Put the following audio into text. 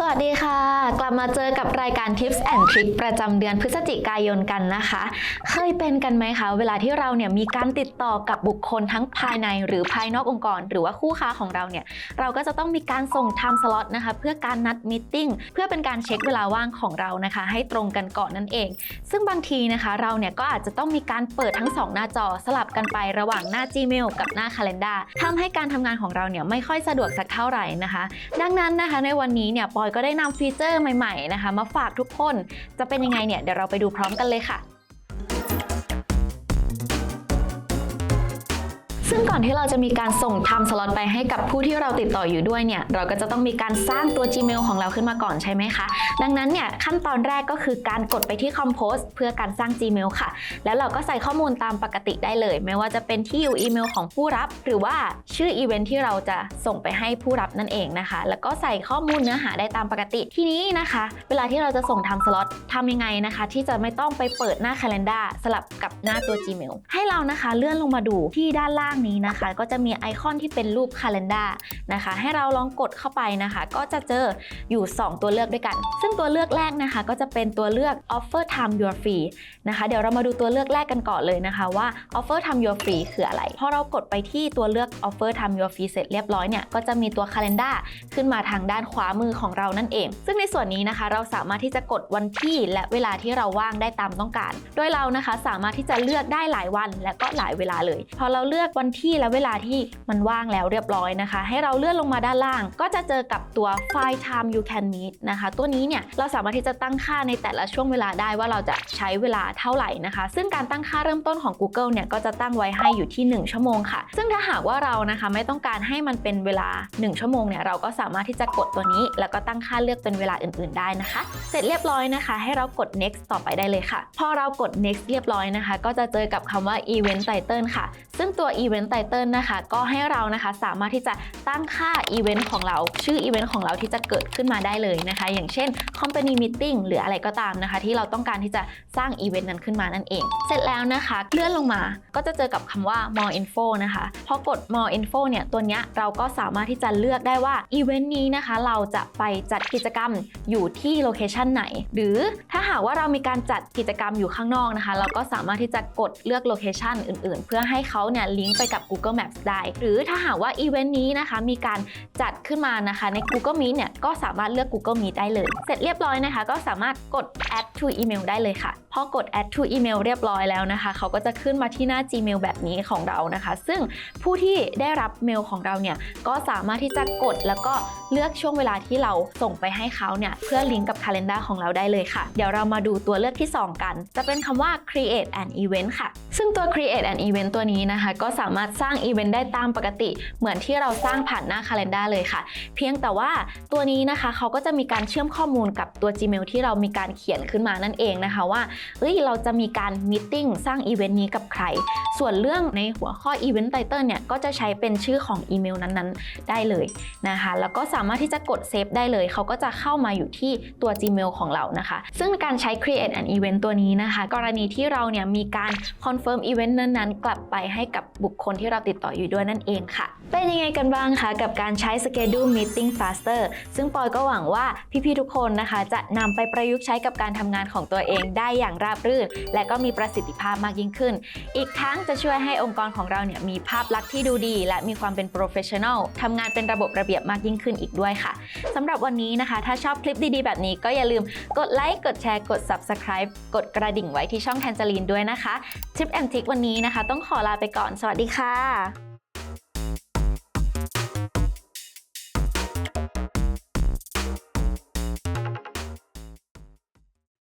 สวัสดีค่ะ กลับมาเจอกับรายการ Tips and Trick ประจำเดือนพฤศจิกายนกันนะคะ เคยเป็นกันไหมคะ เวลาที่เราเนี่ยมีการติดต่อกับบุคคลทั้งภายในหรือภายนอกองค์กร หรือว่าคู่ค้าของเราเนี่ย เราก็จะต้องมีการส่ง time slot นะคะ เพื่อการนัดม e e งเพื่อเป็นการเช็คเวลาว่างของเรานะคะ ให้ตรงกันก่อนนั่นเอง ซึ่งบางทีนะคะเราเนี่ยก็อาจจะต้องมีการเปิดทั้งสองหน้าจอสลับกันไประหว่างหน้า Gmail กับหน้า Calendar ทำให้การทำงานของเราเนี่ยไม่ค่อยสะดวกสักเท่าไหร่นะคะ ดังนั้นนะคะในวันนี้เนี่ยปอยก็ได้นำฟีเจอร์ใหม่ๆนะคะ มาฝากทุกคนจะเป็นยังไงเนี่ยเดี๋ยวเราไปดูพร้อมกันเลยค่ะ อนที่เราจะมีการส่ง time slot ไปให้กับผู้ที่เราติดต่ออยู่ด้วยเนี่ย เราก็จะต้องมีการสร้างตัว Gmail ของเราขึ้นมาก่อนใช่ไหมคะ ดังนั้นเนี่ยขั้นตอนแรกก็คือการกดไปที่ Compose เพื่อการสร้าง Gmail ค่ะ แล้วเราก็ใส่ข้อมูลตามปกติได้เลย ไม่ว่าจะเป็นที่อยู่อีเมลของผู้รับ หรือว่าชื่ออีเวนท์ที่เราจะส่งไปให้ผู้รับนั่นเองนะคะ แล้วก็ใส่ข้อมูลเนื้อหาได้ตามปกติทีนี้นะคะ เวลาที่เราจะส่ง time slot ทำยังไงนะคะ ที่จะไม่ต้องไปเปิดหน้า Calendar สลับกับหน้าตัว Gmail ให้เรานะคะเลื่อนลงมาดูที่ด้านล่างนี้นะนะคะ ก็จะมีไอคอนที่เป็นรูป Calendar นะคะ ให้เราลองกดเข้าไปนะคะ ก็จะเจออยู่ 2 ตัวเลือกด้วยกัน ซึ่งตัวเลือกแรกนะคะ ก็จะเป็นตัวเลือก offer time your free นะคะ เดี๋ยวเรามาดูตัวเลือกแรกกันก่อนเลยนะคะว่า offer time your free คืออะไร พอเรากดไปที่ตัวเลือก offer time your free เสร็จเรียบร้อยเนี่ย ก็จะมีตัว calendar ขึ้นมาทางด้านขวามือของเรานั่นเอง ซึ่งในส่วนนี้นะคะ เราสามารถที่จะกดวันที่และเวลาที่เราว่างได้ตามต้องการ โดยเรานะคะสามารถที่จะเลือกได้หลายวันและก็หลายเวลาเลย พอเราเลือกวันที่และเวลาที่มันว่างแล้วเรียบร้อยนะคะ ให้เราเลื่อนลงมาด้านล่าง ก็จะเจอกับตัว file time you can meet นะคะ ตัวนี้เนี่ยเราสามารถที่จะตั้งค่าในแต่ละช่วงเวลาได้ว่าเราจะใช้เวลาเท่าไหร่นะคะ ซึ่งการตั้งค่าเริ่มต้นของ Google เนี่ยก็จะตั้งไว้ให้อยู่ที่ 1 ชั่วโมงค่ะ ซึ่งถ้าหากว่าเรานะคะไม่ต้องการให้มันเป็นเวลา 1 ชั่วโมงเนี่ยเราก็สามารถที่จะกดตัวนี้ แล้วก็ตั้งค่าเลือกเป็นเวลาอื่น ๆ ได้นะคะ เสร็จเรียบร้อยนะคะ ให้เรากด next ต่อไปได้เลยค่ะ พอเรากด next เรียบร้อยนะคะ ก็จะเจอกับคำว่า event title ค่ะ ซึ่งตัว event title นะคะ ก็ให้เรานะคะสามารถที่จะตั้งค่า event ของเรา ชื่อ event ของเราที่จะเกิดขึ้นมาได้เลยนะคะ อย่างเช่น company meeting หรืออะไรก็ตามนะคะ ที่เราต้องการที่จะสร้าง event นั้นขึ้นมานั่นเอง เสร็จแล้วนะคะเลื่อนลงมาก็จะเจอกับคำว่า more info นะคะพอกด more info เนี่ยตัวเนี้ยเราก็สามารถที่จะเลือกได้ว่า event นี้นะคะ เราจะไปจัดกิจกรรมอยู่ที่โลเคชันไหน หรือถ้าหากว่าเรามีการจัดกิจกรรมอยู่ข้างนอกนะคะ เราก็สามารถที่จะกดเลือกโลเคชันอื่นๆ เพื่อให้เขาเนี่ยลิงก์ไปกับ Google Maps ได้ หรือถ้าหากว่าอีเวนต์นี้นะคะ มีการจัดขึ้นมานะคะ ใน Google Meet เนี่ยก็สามารถเลือก Google Meet ได้เลย เสร็จเรียบร้อยนะคะ ก็สามารถกด add to email ได้เลยค่ะ พอกด add to email เรียบร้อยแล้วนะคะ เขาก็จะขึ้นมาที่หน้า Gmail แบบนี้ของเรานะคะ ซึ่งผู้ที่ได้รับเมลของเราเนี่ยก็สามารถที่จะกดแล้วก็เลือกช่วงเวลาที่เราส่งไปให้เขาเนี่ยเพื่อลิงก์กับ Calendar ของเราได้เลยค่ะ เดี๋ยวเรามาดูตัวเลือกที่ 2 กัน จะเป็นคำว่า create an event ค่ะ ซึ่งตัว create an event ตัวนี้นะคะ ก็สามารถสร้างอีเวนต์ได้ตามปกติ เหมือนที่เราสร้างผ่านหน้า Calendar เลยค่ะ เพียงแต่ว่าตัวนี้นะคะเขาก็จะมีการเชื่อมข้อมูลกับตัว Gmail ที่เรามีการเขียนขึ้นมานั่นเองนะคะว่าเอ้ยเราจะมีการม e e งสร้างอีเวนต์นี้กับใคร ส่วนเรื่องในหัวข้อ Event Title เนี่ยก็จะใช้เป็นชื่อของอีเมลนั้นๆ ได้เลยนะคะแล้วก็สามารถที่จะกดเซฟได้เลยเขาก็จะเข้ามาอยู่ที่ตัว Gmail ของเรานะคะ ซึ่งการใช้ Create an Event ตัวนี้นะคะ กรณีที่เราเนี่ยมีการ Confirm Event นั้นๆ กลับไปให้กับบุคคลที่เราติดต่ออยู่ด้วยนั่นเองค่ะ เป็นยังไงกันบ้างคะกับการใช้ Schedule Meeting Faster ซึ่งปอยก็หวังว่าพี่ๆทุกคนนะคะ จะนำไปประยุกต์ใช้กับการทำงานของตัวเองได้อย่างราบรื่น และก็มีประสิทธิภาพมากยิ่งขึ้น อีกทั้งจะช่วยให้องค์กรของเราเนี่ยมีภาพลักษณ์ที่ดูดี และมีความเป็น professional ทำงานเป็นระบบระเบียบมากยิ่งขึ้นอีกด้วยค่ะสำหรับวันนี้นะคะ ถ้าชอบคลิปดีๆ แบบนี้ก็อย่าลืมกดไลค์กดแชร์กด subscribe กดกระดิ่งไว้ที่ช่องแทนจลีนด้วยนะคะทิปแอนทิกวันนี้นะคะ ต้องขอลาไปก่อนสวัสดีคค่ะ